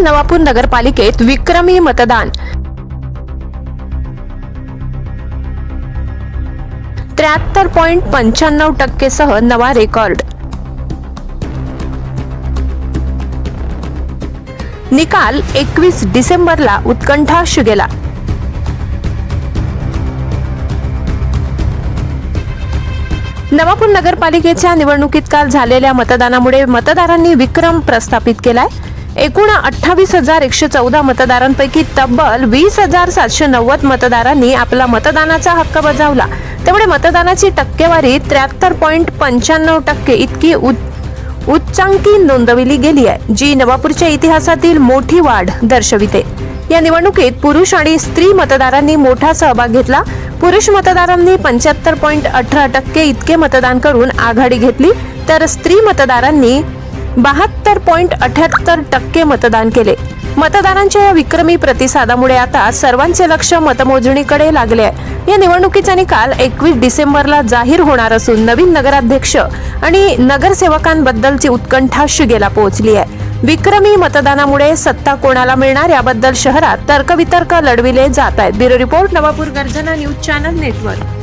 नवापूर नगरपालिकेत विक्रमी मतदान. त्र्याहत्तर पॉइंट पंच्याण्णव टक्केसह नवा रेकॉर्ड. निकाल एकवीस डिसेंबरला उत्कंठाश गेला नवापूर नगरपालिकेच्या निवडणुकीत काल झालेल्या मतदानामुळे मतदारांनी विक्रम प्रस्थापित केलाय. एकूण अठ्ठावीस हजार एकशे चौदा मतदारांपैकी तब्बल वीस हजार सातशे नव्वद मतदारांनी आपला मतदानाचा हक्क बजावला. त्यामुळे मतदानाची टक्केवारी त्र्याहत्तर पॉईंट पंच्याण्णव टक्के इतकी उच्चांकी नोंदविली गेली आहे जी नवापूरच्या इतिहासातील मोठी वाढ दर्शविते. या निवडणुकीत पुरुष आणि स्त्री मतदारांनी मोठा सहभाग घेतला. पुरुष मतदारांनी पंच्याहत्तर पॉईंट अठरा टक्के इतके मतदान करून आघाडी घेतली तर स्त्री मतदारांनी बहात्तर पॉईंट अठ्याहत्तर टक्के मतदान केले. मतदारांच्या या विक्रमी प्रतिसादामुळे आता सर्वांचे लक्ष मतमोजणीकडे लागले आहे. या निवडणुकीचा निकाल एकवीस डिसेंबरला जाहीर होणार असून नवीन नगराध्यक्ष आणि नगरसेवकांबद्दलची उत्कंठा शिगेला पोहोचली आहे. विक्रमी मतदानामुळे सत्ता कोणाला मिळणार याबद्दल शहरात तर्कवितर्क लढविले जात आहेत. ब्युरो रिपोर्ट नवापूर गर्जना न्यूज चॅनल नेटवर्क.